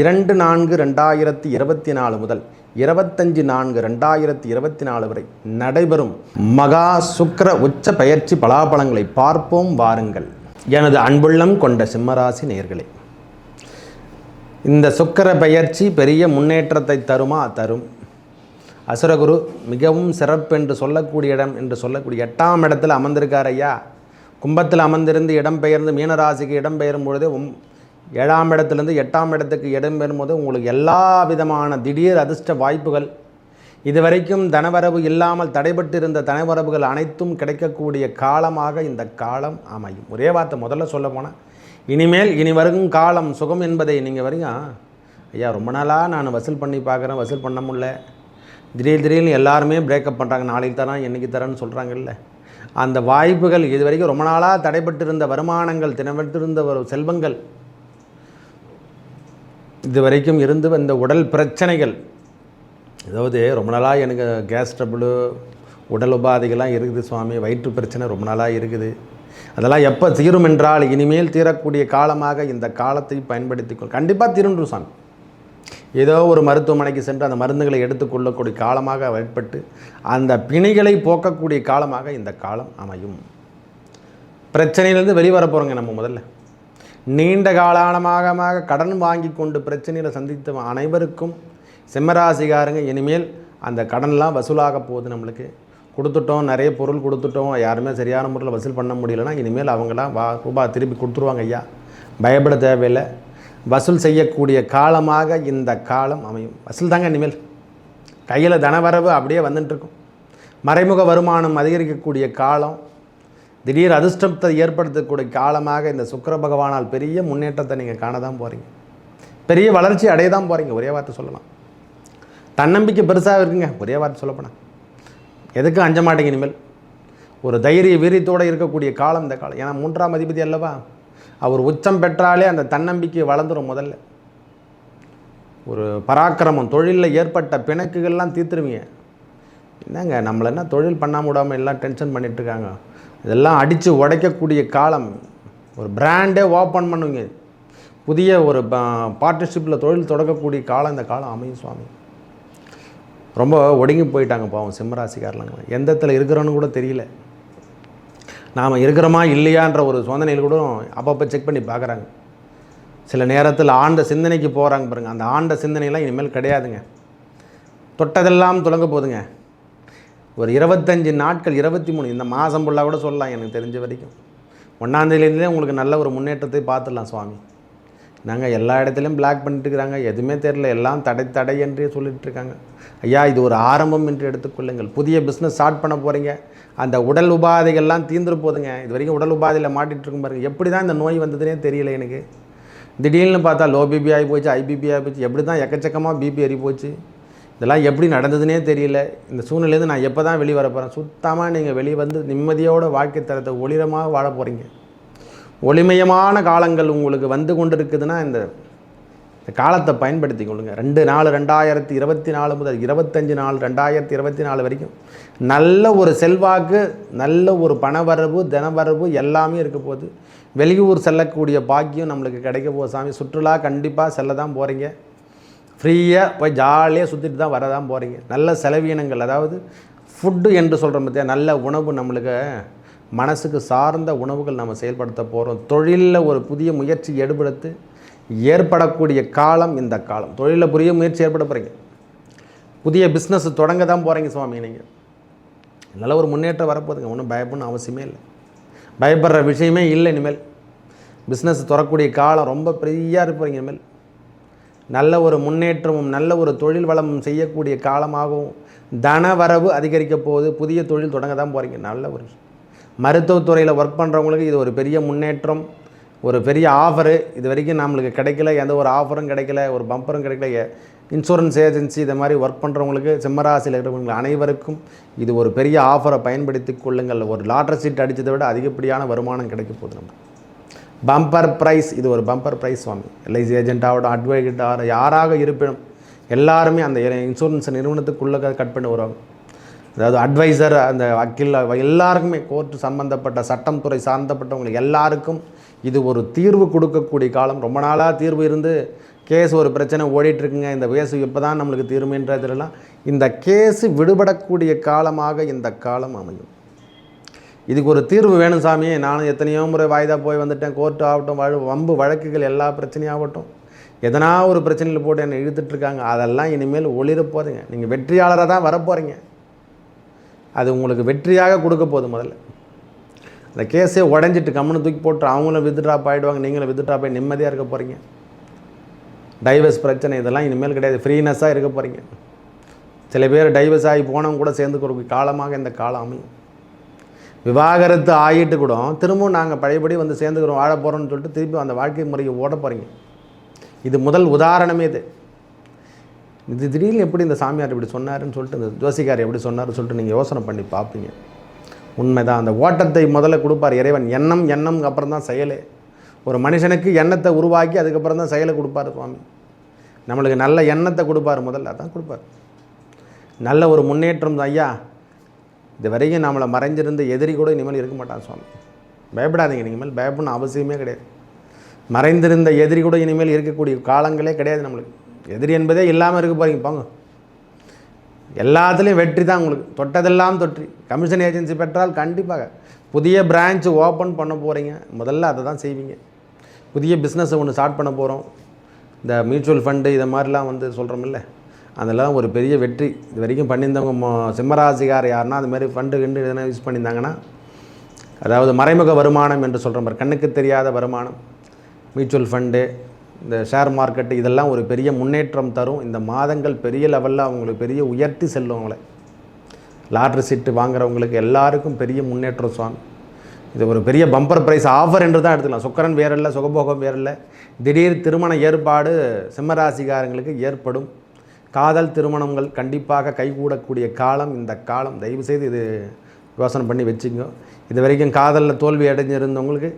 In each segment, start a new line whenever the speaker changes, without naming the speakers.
இரண்டு நான்கு ரெண்டாயிரத்தி இருபத்தி நாலு முதல் இருபத்தஞ்சு நான்கு ரெண்டாயிரத்தி இருபத்தி நாலு வரை நடைபெறும் மகா சுக்கர உச்ச பயிற்சி பலாபலங்களை பார்ப்போம் வாருங்கள். எனது அன்புள்ளம் கொண்ட சிம்மராசி நேர்களே இந்த சுக்கிர பயிற்சி பெரிய முன்னேற்றத்தை தருமா? தரும். அசுரகுரு மிகவும் சிறப்பு சொல்லக்கூடிய இடம் என்று சொல்லக்கூடிய எட்டாம் இடத்தில் அமர்ந்திருக்கார் ஐயா. கும்பத்தில் அமர்ந்திருந்து இடம்பெயர்ந்து மீனராசிக்கு இடம்பெயரும் பொழுது உம் ஏழாம் இடத்துலேருந்து எட்டாம் இடத்துக்கு இடம் பெறும்போது உங்களுக்கு எல்லா விதமான திடீர் அதிர்ஷ்ட வாய்ப்புகள். இதுவரைக்கும் தனவரவு இல்லாமல் தடைபட்டிருந்த தனவரவுகள் அனைத்தும் கிடைக்கக்கூடிய காலமாக இந்த காலம் அமையும். ஒரே வார்த்தை முதல்ல சொல்ல போனால் இனிமேல் இனி வரும் காலம் சுகம் என்பதை நீங்கள் வரையும் ஐயா ரொம்ப நாளாக நான் வசூல் பண்ணி பார்க்குறேன் வசூல் பண்ண முடியல. திடீர் திடீர்னு எல்லாருமே பிரேக்கப் பண்ணுறாங்க நாளைக்கு தரேன் என்றைக்கு தரேன்னு சொல்கிறாங்கல்ல அந்த வாய்ப்புகள் இது வரைக்கும் ரொம்ப நாளாக தடைபட்டிருந்த வருமானங்கள் தினப்பட்டிருந்த ஒரு செல்வங்கள் இது வரைக்கும் இருந்து வந்த உடல் பிரச்சனைகள். அதாவது ரொம்ப நாளாக எனக்கு கேஸ் ட்ரபுளு உடல் உபாதைகள்லாம் இருக்குது சுவாமி. வயிற்று பிரச்சனை ரொம்ப நாளாக இருக்குது. அதெல்லாம் எப்போ தீரும் என்றால் இனிமேல் தீரக்கூடிய காலமாக இந்த காலத்தை பயன்படுத்தி கொள் கண்டிப்பாக தீருன்று சுவாமி. ஏதோ ஒரு மருத்துவமனைக்கு சென்று அந்த மருந்துகளை எடுத்துக்கொள்ளக்கூடிய காலமாக ஏற்பட்டு அந்த பிணிகளை போக்கக்கூடிய காலமாக இந்த காலம் அமையும். பிரச்சனையிலேருந்து வெளிவர போகிறோங்க நம்ம முதல்ல. நீண்ட காலமாக கடன் வாங்கி கொண்டு பிரச்சனையில் சந்தித்த அனைவருக்கும் சிம்மராசிகாரங்க இனிமேல் அந்த கடன்லாம் வசூலாக போகுது நம்மளுக்கு. கொடுத்துட்டோம் நிறைய பொருள் கொடுத்துட்டோம் யாருமே சரியான முறையில் வசூல் பண்ண முடியலன்னா இனிமேல் அவங்களாம் வா ரூபா திருப்பி கொடுத்துருவாங்க ஐயா. பயப்பட தேவையில்லை. வசூல் செய்யக்கூடிய காலமாக இந்த காலம் அமையும். வசூல் தாங்க இனிமேல். கையில் தனவரவு அப்படியே வந்துட்டுருக்கும். மறைமுக வருமானம் அதிகரிக்கக்கூடிய காலம் திடீர் அதிர்ஷ்டத்தை ஏற்படுத்தக்கூடிய காலமாக இந்த சுக்கர பகவானால் பெரிய முன்னேற்றத்தை நீங்கள் காண தான் போகிறீங்க பெரிய வளர்ச்சி அடைய தான் போகிறீங்க ஒரே வார்த்தை சொல்லலாம். தன்னம்பிக்கை பெருசாக இருக்குங்க. ஒரே வார்த்தை சொல்லப்போனால் எதுக்கும் அஞ்ச மாட்டேங்க இனிமேல்? ஒரு தைரிய வீரியத்தோடு இருக்கக்கூடிய காலம் இந்த காலம். ஏன்னா மூன்றாம் அதிபதி அல்லவா? அவர் உச்சம் பெற்றாலே அந்த தன்னம்பிக்கை வளர்ந்துடும் முதல்ல. ஒரு பராக்கிரமம் தொழிலில் ஏற்பட்ட பிணக்குகள்லாம் தீர்த்துருவீங்க. என்னங்க நம்மளை என்ன தொழில் பண்ணாமல் விடாமல் எல்லாம் டென்ஷன் பண்ணிகிட்ருக்காங்க இதெல்லாம் அடித்து உடைக்கக்கூடிய காலம். ஒரு பிராண்டே ஓப்பன் பண்ணுவீங்க புதிய ஒரு பார்ட்னர்ஷிப்பில் தொழில் தொடங்கக்கூடிய காலம் இந்த காலம் அமையும் சுவாமி. ரொம்ப ஒடுங்கி போயிட்டாங்க பாவம் சிம்மராசிக்காரலாங்க எந்த இடத்துல இருக்கிறோன்னு கூட தெரியல. நாம் இருக்கிறோமா இல்லையான்ற ஒரு சோதனையில் கூட அப்பப்போ செக் பண்ணி பார்க்குறாங்க. சில நேரத்தில் ஆண்ட சிந்தனைக்கு போகிறாங்க பாருங்கள் அந்த ஆண்ட சிந்தனைலாம் இனிமேல் கிடையாதுங்க. தொட்டதெல்லாம் தொடங்க போகுதுங்க. ஒரு இருபத்தஞ்சி நாட்கள் இருபத்தி மூணு இந்த மாதம் ஃபுல்லாக கூட சொல்லலாம் எனக்கு தெரிஞ்ச வரைக்கும். ஒன்றாந்தேதியிலேருந்தே உங்களுக்கு நல்ல ஒரு முன்னேற்றத்தை பார்த்துடலாம் சுவாமி. நாங்கள் எல்லா இடத்துலையும் பிளாக் பண்ணிட்டுருக்கிறாங்க எதுவுமே தெரில எல்லாம் தடை தடை என்றே சொல்லிகிட்ருக்காங்க ஐயா இது ஒரு ஆரம்பம் என்று எடுத்துக்கொள்ளுங்கள் புதிய பிஸ்னஸ் ஸ்டார்ட் பண்ண போகிறீங்க அந்த உடல் உபாதைகள்லாம் தீந்துரு போதுங்க. இது வரைக்கும் உடல் உபாதையில் மாட்டிகிட்ருக்கும் பாருங்கள் எப்படி தான் இந்த நோய் வந்ததுனே தெரியல எனக்கு. திடீர்னு பார்த்தா லோ பிபி ஆகி போச்சு ஐபிபி ஆகி போச்சு. எப்படி தான் எக்கச்சக்கமாக பிபி ஏறி போச்சு. இதெல்லாம் எப்படி நடந்ததுனே தெரியல. இந்த சூழ்நிலையிலேருந்து நான் எப்போ தான் வெளியே வர போகிறேன் சுத்தமாக நீங்கள் வெளியே வந்து நிம்மதியோட வாழ்க்கை தரத்தை ஒளிரமாக வாழ போகிறீங்க ஒளிமயமான காலங்கள் உங்களுக்கு வந்து கொண்டு இருக்குதுன்னா இந்த இந்த காலத்தை பயன்படுத்தி கொள்ளுங்க ரெண்டு நாலு ரெண்டாயிரத்தி இருபத்தி நாலு முதல் இருபத்தஞ்சி நாலு ரெண்டாயிரத்தி இருபத்தி நாலு வரைக்கும் நல்ல ஒரு செல்வாக்கு நல்ல ஒரு பணவரவு தினவரவு எல்லாமே இருக்க போகுது. வெளியூர் செல்லக்கூடிய பாக்கியம் நம்மளுக்கு கிடைக்க போகுது சாமி. சுற்றுலா கண்டிப்பாக செல்ல தான் போகிறீங்க ஃப்ரீயாக போய் ஜாலியாக சுற்றிட்டு தான் வர தான் போகிறீங்க நல்ல செலவீனங்கள் அதாவது ஃபுட்டு என்று சொல்கிறோம் பார்த்தியா நல்ல உணவு நம்மளுக்கு மனசுக்கு சார்ந்த உணவுகள் நம்ம செயல்படுத்த போகிறோம் தொழிலில் ஒரு புதிய முயற்சி எடுபடுத்து ஏற்படக்கூடிய காலம் இந்த காலம். தொழிலில் புதிய முயற்சி ஏற்பட போகிறீங்க புதிய பிஸ்னஸ் தொடங்க தான் போகிறீங்க சுவாமி நீங்கள் நல்ல ஒரு முன்னேற்றம் வரப்போகுதுங்க. ஒன்றும் பயப்படணும் அவசியமே இல்லை. பயப்படுற விஷயமே இல்லை இனிமேல். பிஸ்னஸ் தொடரக்கூடிய காலம் ரொம்ப ஃப்ரீயாக இருப்பீங்க இனிமேல். நல்ல ஒரு முன்னேற்றமும் நல்ல ஒரு தொழில் வளமும் செய்யக்கூடிய காலமாகவும் தன வரவு அதிகரிக்க போகுது புதிய தொழில் தொடங்க தான் போகிறீங்க நல்ல ஒரு மருத்துவத்துறையில் ஒர்க் பண்ணுறவங்களுக்கு இது ஒரு பெரிய முன்னேற்றம் ஒரு பெரிய ஆஃபரு இது வரைக்கும் நம்மளுக்கு கிடைக்கல எந்த ஒரு ஆஃபரும் கிடைக்கல ஒரு பம்பரும் கிடைக்கல. இன்சூரன்ஸ் ஏஜென்சி இதை மாதிரி ஒர்க் பண்ணுறவங்களுக்கு சிம்மராசியில் இருக்கிறவங்களுக்கு அனைவருக்கும் இது ஒரு பெரிய ஆஃபரை பயன்படுத்தி கொள்ளுங்கள். ஒரு லாட்டரி சீட் அடித்ததை விட அதிகப்படியான வருமானம் கிடைக்க போகுது நம்ம பம்பர் ப்ரைஸ் இது ஒரு பம்பர் ப்ரைஸ் சுவாமி. எல்ஐசி ஏஜென்ட்டாகட்டும் அட்வொகேட்டாக யாராக இருப்பினும் எல்லாருமே அந்த இன்சூரன்ஸ் நிறுவனத்துக்குள்ளே கட் பண்ணி வருவாங்க. அதாவது அட்வைசர் அந்த வக்கீல் எல்லாருக்குமே கோர்ட்டு சம்மந்தப்பட்ட சட்டம் துறை சார்ந்தப்பட்டவங்களுக்கு எல்லாருக்கும் இது ஒரு தீர்வு கொடுக்கக்கூடிய காலம். ரொம்ப நாளாக தீர்வு இருந்து கேஸ் ஒரு பிரச்சனை ஓடிட்டுருக்குங்க. இந்த கேஸ் இப்போ தான் நம்மளுக்கு தீர்மைன்றதுலாம் இந்த கேஸு விடுபடக்கூடிய காலமாக இந்த காலம் அமையும். இதுக்கு ஒரு தீர்வு வேணும் சாமி. நானும் எத்தனையோ முறை வாய்தா போய் வந்துட்டேன். கோர்ட்டு ஆகட்டும் வழ வம்பு வழக்குகள் எல்லா பிரச்சனையாகட்டும் எதனா ஒரு பிரச்சனையில் போட்டு என்னை இழுத்துட்ருக்காங்க அதெல்லாம் இனிமேல் ஒளிர போகிறீங்க நீங்கள் வெற்றியாளராக தான் வரப்போகிறீங்க அது உங்களுக்கு வெற்றியாக கொடுக்க போகுது முதல்ல. அந்த கேஸே உடஞ்சிட்டு கம்முன்னு தூக்கி போட்டு அவங்களும் வித்ட்ராப் ஆகிடுவாங்க நீங்களும் வித்ட்ராப் ஆகி நிம்மதியாக இருக்க போகிறீங்க டைவர்ஸ் பிரச்சனை இதெல்லாம் இனிமேல் கிடையாது. ஃப்ரீனஸ்ஸாக இருக்க போகிறீங்க சில பேர் டைவர்ஸ் ஆகி போனவங்க கூட சேர்ந்துக்கிற காலமாக இந்த காலம் அமையும். விவாகரத்து ஆகிட்டு கூட திரும்பவும் நாங்கள் பழையபடி வந்து சேர்ந்துக்கிறோம் வாழ போகிறோம்னு சொல்லிட்டு திருப்பி அந்த வாழ்க்கை முறையை ஓட போகிறீங்க இது முதல் உதாரணமே இது. இது திடீர்னு எப்படி இந்த சாமியார் இப்படி சொன்னாருன்னு சொல்லிட்டு இந்த ஜோசிகார் எப்படி சொன்னார்னு சொல்லிட்டு நீங்கள் யோசனை பண்ணி பார்ப்பீங்க. உண்மைதான் அந்த ஓட்டத்தை முதல்ல கொடுப்பார் இறைவன். எண்ணம் எண்ணம் அப்புறம் தான் செயலே. ஒரு மனுஷனுக்கு எண்ணத்தை உருவாக்கி அதுக்கப்புறம் தான் செயலை கொடுப்பார் சுவாமி. நம்மளுக்கு நல்ல எண்ணத்தை கொடுப்பார் முதல்ல அதான் கொடுப்பார். நல்ல ஒரு முன்னேற்றம் தான் ஐயா. இது வரைக்கும் நம்மளை மறைஞ்சிருந்த எதிரி கூட இனிமேல் இருக்க மாட்டான் சுவாமி. பயப்படாதீங்க இனிமேல் பயப்படணும் அவசியமே கிடையாது. மறைந்திருந்த எதிரி கூட இனிமேல் இருக்கக்கூடிய காலங்களே கிடையாது நம்மளுக்கு. எதிரி என்பதே இல்லாமல் இருக்க போகிறீங்க போங்க. எல்லாத்துலேயும் வெற்றி தான் உங்களுக்கு. தொட்டதெல்லாம் தொற்றி. கமிஷன் ஏஜென்சி பெற்றால் கண்டிப்பாக புதிய பிரான்ச் ஓப்பன் பண்ண போகிறீங்க முதல்ல அதை தான் செய்வீங்க. புதிய பிஸ்னஸை ஒன்று ஸ்டார்ட் பண்ண போகிறோம் இந்த மியூச்சுவல் ஃபண்டு இதை மாதிரிலாம் வந்து சொல்கிறோமில்ல அதெல்லாம் ஒரு பெரிய வெற்றி. இது வரைக்கும் பண்ணியிருந்தவங்க மோ சிம்மராசிகார் யாருன்னா அது மாதிரி ஃபண்டு கிண்டு எதனா யூஸ் பண்ணியிருந்தாங்கன்னா அதாவது மறைமுக வருமானம் என்று சொல்கிற மாதிரி கண்ணுக்கு தெரியாத வருமானம் மியூச்சுவல் ஃபண்டு இந்த ஷேர் மார்க்கெட்டு இதெல்லாம் ஒரு பெரிய முன்னேற்றம் தரும். இந்த மாதங்கள் பெரிய லெவலில் அவங்களுக்கு பெரிய உயர்த்தி செல்லும் அவங்கள. லாட்ரி சீட்டு வாங்குறவங்களுக்கு எல்லாருக்கும் பெரிய முன்னேற்றம் சுவாமி. இது ஒரு பெரிய பம்பர் ப்ரைஸ் ஆஃபர் என்று தான் எடுத்துக்கலாம். சுக்கரன் வேற சுகபோகம் வேற திடீர் திருமண ஏற்பாடு சிம்மராசிகாரங்களுக்கு ஏற்படும். காதல் திருமணங்கள் கண்டிப்பாக கைகூடக்கூடிய காலம் இந்த காலம். தயவுசெய்து இது யோசனை பண்ணி வச்சுங்க இது வரைக்கும் காதலில் தோல்வி அடைஞ்சிருந்தவங்களுக்கு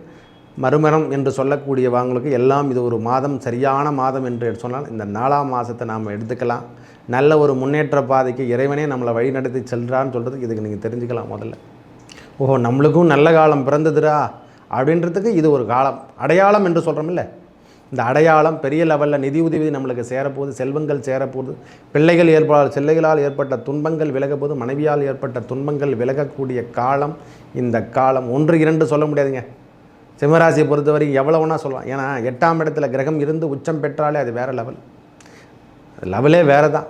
மறுமணம் என்று சொல்லக்கூடியவங்களுக்கு எல்லாம் இது ஒரு மாதம் சரியான மாதம் என்று சொன்னால் இந்த நாலாம் மாதத்தை நாம் எடுத்துக்கலாம். நல்ல ஒரு முன்னேற்ற பாதைக்கு இறைவனே நம்மளை வழிநடத்தி செல்கிறான்னு சொல்கிறதுக்கு இதுக்கு நீங்கள் தெரிஞ்சுக்கலாம் முதல்ல. ஓஹோ நம்மளுக்கும் நல்ல காலம் பிறந்ததுரா அப்படின்றதுக்கு இது ஒரு காலம். அடையாளம் என்று சொல்கிறோமில்ல இந்த அடையாளம் பெரிய லெவலில் நிதி உதவி நம்மளுக்கு சேரப்போகுது செல்வங்கள் சேரப்போகுது. பிள்ளைகள் ஏற்பட செல்லைகளால் ஏற்பட்ட துன்பங்கள் விலகப்போது மனைவியால் ஏற்பட்ட துன்பங்கள் விலகக்கூடிய காலம் இந்த காலம். ஒன்று இரண்டு சொல்ல முடியாதுங்க. சிம்மராசியை பொறுத்தவரைக்கும் எவ்வளவுனா சொல்லலாம். ஏன்னா எட்டாம் இடத்துல கிரகம் இருந்து உச்சம் பெற்றாலே அது வேறு லெவல். லெவலே வேறு தான்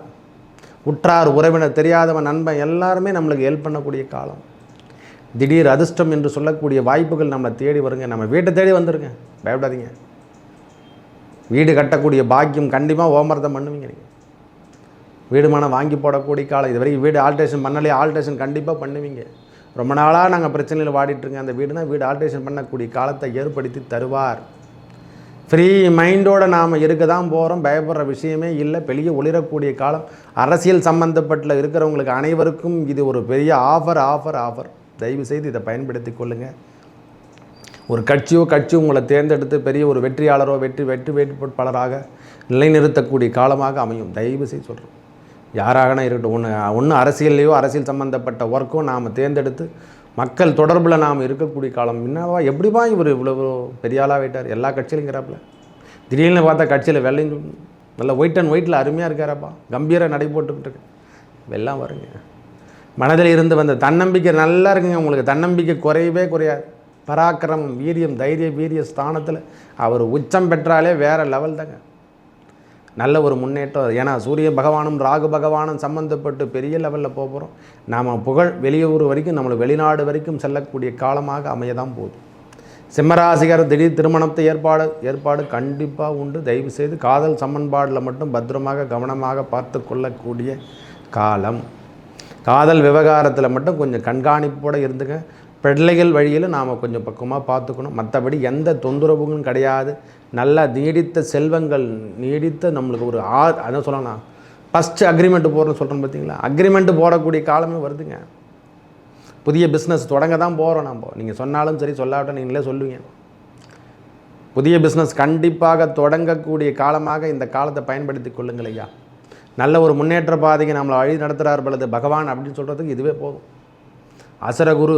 உற்றார் உறவினர் தெரியாதவன் நண்பன் எல்லாருமே நம்மளுக்கு ஹெல்ப் பண்ணக்கூடிய காலம். திடீர் அதிர்ஷ்டம் என்று சொல்லக்கூடிய வாய்ப்புகள் நம்மளை தேடி வருங்க. நம்ம வீட்டை தேடி வந்துருங்க. பயப்படாதீங்க. வீடு கட்டக்கூடிய பாக்கியம் கண்டிப்பாக ஓமர்த்தம் பண்ணுவீங்க நீங்கள் வீடு வாங்கி போடக்கூடிய காலம். இது வரைக்கும் வீடு ஆல்ட்ரேஷன் பண்ணலையே ஆல்ட்ரேஷன் கண்டிப்பாக பண்ணுவீங்க. ரொம்ப நாளாக நாங்கள் பிரச்சனையில் வாடிட்டுருங்க அந்த வீடுனா வீடு ஆல்ட்ரேஷன் பண்ணக்கூடிய காலத்தை ஏற்படுத்தி தருவார். ஃப்ரீ மைண்டோடு நாம் இருக்க தான் போகிறோம் பயப்படுற விஷயமே இல்லை. பெரிய ஒளிரக்கூடிய காலம். அரசியல் சம்மந்தப்பட்ட இருக்கிறவங்களுக்கு அனைவருக்கும் இது ஒரு பெரிய ஆஃபர் ஆஃபர் ஆஃபர் தயவுசெய்து இதை பயன்படுத்தி கொள்ளுங்கள் ஒரு கட்சியோ கட்சி உங்களை தேர்ந்தெடுத்து பெரிய ஒரு வெற்றியாளரோ வெற்றி வெற்றி வேட்பாளராக நிலைநிறுத்தக்கூடிய காலமாக அமையும். தயவு செய்து சொல்கிறோம் யாராகனா இருக்கட்டும் ஒன்று ஒன்று அரசியல்லையோ அரசியல் சம்மந்தப்பட்ட ஒர்க்கோ நாம் தேர்ந்தெடுத்து மக்கள் தொடர்பில் நாம் இருக்கக்கூடிய காலம் என்னவா எப்படிவா இவர் இவ்வளோ பெரிய ஆளாக ஆயிட்டார்? எல்லா கட்சியிலுங்கிறாப்புல. திடீர்னு பார்த்தா கட்சியில் வெள்ளையும் நல்ல ஒயிட் அண்ட் ஒயிட்டில் அருமையாக இருக்காரப்பா. கம்பீராக நடை போட்டுக்கிட்டு இருக்கு வருங்க. மனதில் இருந்து வந்த தன்னம்பிக்கை நல்லா இருக்குங்க. உங்களுக்கு தன்னம்பிக்கை குறையவே குறையாது. பராக்கிரமம் வீரியம் தைரிய வீரிய ஸ்தானத்தில் அவர் உச்சம் பெற்றாலே வேறு லெவல் தாங்க. நல்ல ஒரு முன்னேற்றம். ஏன்னா சூரிய பகவானும் ராகு பகவானும் சம்மந்தப்பட்டு பெரிய லெவலில் போக போகிறோம் நாம் புகழ் வெளியூர் வரைக்கும் நம்மளை வெளிநாடு வரைக்கும் செல்லக்கூடிய காலமாக அமைய தான் போகுது. சிம்மராசிகர் திடீர் திருமணத்தை ஏற்பாடு ஏற்பாடு கண்டிப்பாக உண்டு. தயவு செய்து காதல் சமன்பாடில் மட்டும் பத்திரமாக கவனமாக பார்த்து கொள்ளக்கூடிய காலம். காதல் விவகாரத்தில் மட்டும் கொஞ்சம் கண்காணிப்போடு இருந்துங்க பிள்ளைகள் வழியில் நாம் கொஞ்சம் பக்குவமாக பார்த்துக்கணும். மற்றபடி எந்த தொந்தரவுகளும் கிடையாது. நல்லா நீடித்த செல்வங்கள் நீடித்த நம்மளுக்கு ஒரு ஆ அதான் சொல்லலாம் ஃபஸ்ட்டு அக்ரிமெண்ட்டு போடுறோன்னு சொல்கிறோம் பார்த்தீங்களா அக்ரிமெண்ட்டு போடக்கூடிய காலமே வருதுங்க. புதிய பிஸ்னஸ் தொடங்க தான் போகிறோம் நம்ம நீங்கள் சொன்னாலும் சரி சொல்லாவிட்டால் நீங்களே சொல்லுவீங்க. புதிய பிஸ்னஸ் கண்டிப்பாக தொடங்கக்கூடிய காலமாக இந்த காலத்தை பயன்படுத்தி கொள்ளுங்கள் ஐயா. நல்ல ஒரு முன்னேற்ற பாதைக்கு நம்மளை வழி நடத்துகிறார் பொழுது பகவான் அப்படின்னு சொல்கிறதுக்கு இதுவே போதும். அசரகுரு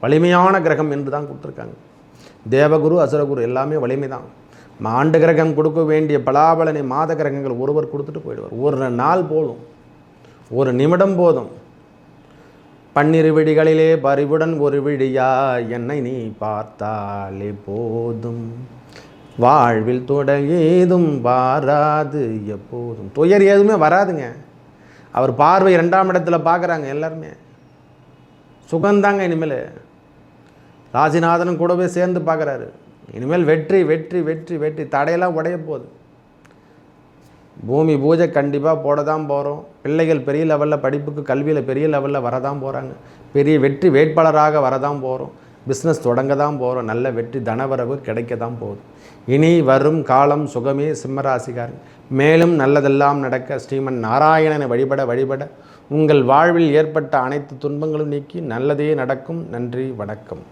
வலிமையான கிரகம் என்று தான் கொடுத்துருக்காங்க. தேவகுரு அசுரகுரு எல்லாமே வலிமை தான். ஆண்டு கிரகம் கொடுக்க வேண்டிய பலாபலனை மாத கிரகங்கள் ஒருவர் கொடுத்துட்டு போயிடுவார். ஒரு நாள் போதும். ஒரு நிமிடம் போதும். பன்னிரு விடிகளிலே பறிவுடன் ஒரு விடியா என்னை நீ பார்த்தாலே போதும். வாழ்வில் துடை ஏதும் வாராது எப்போதும். துயர் எதுவுமே வராதுங்க. அவர் பார்வை இரண்டாம் இடத்துல பார்க்குறாங்க எல்லாருமே. சுகந்தாங்க இனிமேல். ராசிநாதனும் கூடவே சேர்ந்து பார்க்குறாரு. இனிமேல் வெற்றி வெற்றி வெற்றி வெற்றி. தடையெல்லாம் உடைய போகுது பூமி பூஜை கண்டிப்பாக போட தான் போகிறோம் பிள்ளைகள் பெரிய லெவலில் படிப்புக்கு கல்வியில் பெரிய லெவலில் வரதான் போகிறாங்க பெரிய வெற்றி வேட்பாளராக வரதான் போகிறோம் பிஸ்னஸ் தொடங்க தான் போகிறோம் நல்ல வெற்றி தனவரவு கிடைக்க தான் போகுது. இனி வரும் காலம் சுகமே சிம்மராசிகாரன் மேலும் நல்லதெல்லாம் நடக்க ஸ்ரீமன் நாராயணனை வழிபட வழிபட உங்கள் வாழ்வில் ஏற்பட்ட அனைத்து துன்பங்களும் நீக்கி நல்லதே நடக்கும். நன்றி வணக்கம்.